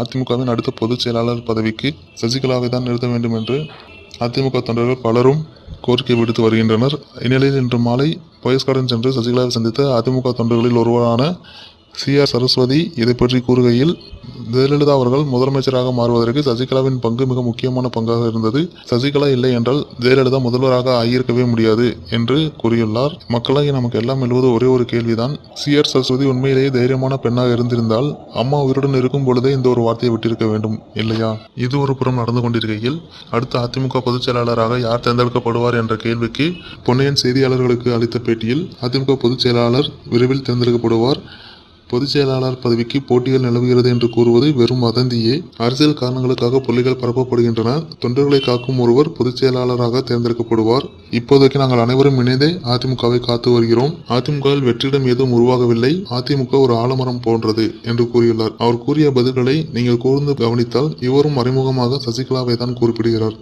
அதிமுகவின் அடுத்த பொதுச் செயலாளர் பதவிக்கு சசிகலாவை தான் நிறுத்த வேண்டும் என்று அதிமுக தொண்டர்கள் பலரும் கோரிக்கை விடுத்து வருகின்றனர். இந்நிலையில் இன்று மாலை போயஸ் கார்டன் சென்று சசிகலாவை சந்தித்த அதிமுக தொண்டர்களில் ஒருவரான சி ஆர் சரஸ்வதி இதை பற்றி கூறுகையில் ஜெயலலிதா அவர்கள் முதலமைச்சராக மாறுவதற்கு சசிகலாவின் பங்கு மிக முக்கியமான பங்காக இருந்தது. சசிகலா இல்லை என்றால் ஜெயலலிதா முதல்வராக ஆகியிருக்கவே முடியாது என்று கூறியுள்ளார். மக்களாகி நமக்கு எல்லாம் எழுவது ஒரே ஒரு கேள்விதான். சி ஆர் சரஸ்வதி உண்மையிலேயே தைரியமான பெண்ணாக இருந்திருந்தால் அம்மா உயிருடன் இருக்கும் பொழுதே இந்த ஒரு வார்த்தையை விட்டிருக்க வேண்டும் இல்லையா? இது ஒரு புறம் நடந்து கொண்டிருக்கையில் அடுத்த அதிமுக பொதுச் செயலாளராக யார் தேர்ந்தெடுக்கப்படுவார் என்ற கேள்விக்கு பொன்னையன் செய்தியாளர்களுக்கு அளித்த பேட்டியில் அதிமுக பொதுச் செயலாளர் விரைவில் தேர்ந்தெடுக்கப்படுவார். பொதுச் செயலாளர் பதவிக்கு போட்டிகள் நிலவுகிறது என்று கூறுவது வெறும் வதந்தியே. அரசியல் காரணங்களுக்காக புள்ளிகள் பரப்பப்படுகின்றன. தொண்டர்களை காக்கும் ஒருவர் பொதுச் செயலாளராக தேர்ந்தெடுக்கப்படுவார். இப்போதைக்கு நாங்கள் அனைவரும் இணைந்தே அதிமுகவை காத்து வருகிறோம். அதிமுகவில் வெற்றிடம் எதுவும் உருவாகவில்லை. அதிமுக ஒரு ஆலமரம் போன்றது என்று கூறியுள்ளார். அவர் கூறிய பதில்களை நீங்கள் கூர்ந்து கவனித்தால் இவரும் மறைமுகமாக சசிகலாவை தான் குறிப்பிடுகிறார்.